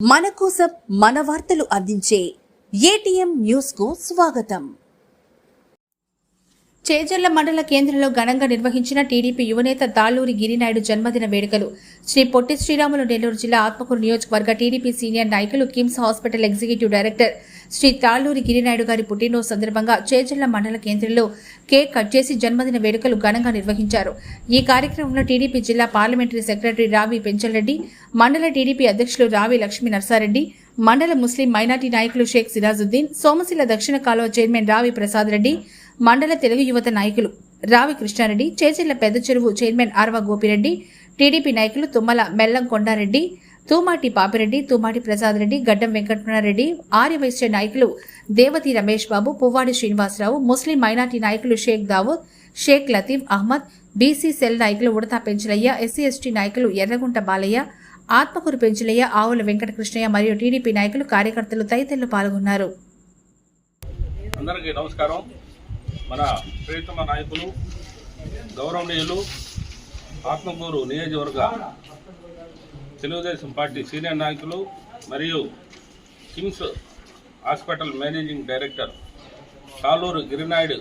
మన కోసం మన వార్తలు అందించే ఏటీఎం న్యూస్కు స్వాగతం. చేజర్ల మండల కేంద్రంలో ఘనంగా నిర్వహించిన టీడీపీ యువనేత తాళ్ళూరి గిరినాయుడు జన్మదిన వేడుకలు. శ్రీ పొట్టి శ్రీరాములు నెల్లూరు జిల్లా ఆత్మకూరు నియోజకవర్గ టీడీపీ సీనియర్ నాయకులు KIMS hospital executive director Shri Talluri Girinaidu గారి పుట్టినరోజు సందర్భంగా చేజల్ల మండల కేంద్రంలో కేక్ కట్ చేసి జన్మదిన వేడుకలు ఘనంగా నిర్వహించారు. ఈ కార్యక్రమంలో టీడీపీ జిల్లా పార్లమెంటరీ సెక్రటరీ రావి పెంచలరెడ్డి మండల టీడీపీ అధ్యక్షులు రావి లక్ష్మీ నర్సారెడ్డి మండల ముస్లిం మైనార్టీ నాయకులు షేక్ సిరాజుద్దీన్ సోమశిల దక్షిణ కాలువ చైర్మన్ రావి ప్రసాద్ రెడ్డి మండల తెలుగు యువత నాయకులు రావి కృష్ణారెడ్డి చేజల్ల పెద్ద చెరువు చైర్మన్ ఆర్వ గోపిరెడ్డి టీడీపీ నాయకులు తుమ్మల మెల్లం కొండారెడ్డి తూమాటి పాపిరెడ్డి తూమాటి ప్రసాద్ రెడ్డి గడ్డం వెంకటరమణారెడ్డి ఆర్యవైశ్య నాయకులు దేవతి రమేష్ బాబు పువ్వాడి శ్రీనివాసరావు ముస్లిం మైనార్టీ నాయకులు షేక్ దావూద్ షేక్ లతీఫ్ అహ్మద్ బీసీ సెల్ నాయకులు ఉడతా పెంచలయ్య ఎస్సీ ఎస్టీ నాయకులు ఎర్రగుంట బాలయ్య ఆత్మకూరు పెంచలయ్య ఆవుల వెంకటకృష్ణయ్య మరియు టీడీపీ నాయకులు కార్యకర్తలు తదితరులు పాల్గొన్నారు. అందరికీ నమస్కారం. మన ప్రియతమ నాయకులు గౌరవనీయులు ఆత్మకూరు నియోజకవర్గ తెలుగుదేశం పార్టీ సీనియర్ నాయకులు మరియు KIMS hospital managing director Kaluru Girinaidu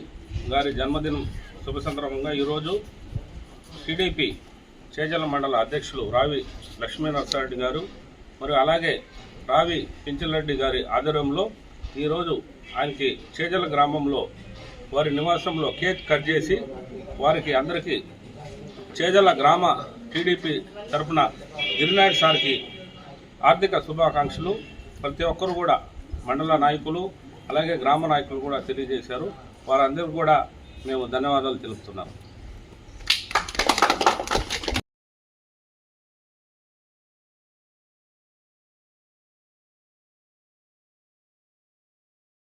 గారి జన్మదినం శుభ సందర్భంగా ఈరోజు టీడీపీ చేజల మండల అధ్యక్షులు రావి లక్ష్మీనరసరెడ్డి గారు మరియు అలాగే రావి పింఛలరెడ్డి గారి ఆధ్వర్యంలో ఈరోజు ఆయనకి చేజల గ్రామంలో వారి నివాసంలో కేక్ కట్ చేసి వారికి అందరికీ చేజల గ్రామ టీడీపీ తరఫున గిరినాయుడు సార్కి ఆర్థిక శుభాకాంక్షలు. ప్రతి ఒక్కరు కూడా మండల నాయకులు అలాగే గ్రామ నాయకులు కూడా తెలియజేశారు. వారందరికీ కూడా మేము ధన్యవాదాలు తెలుపుతున్నాము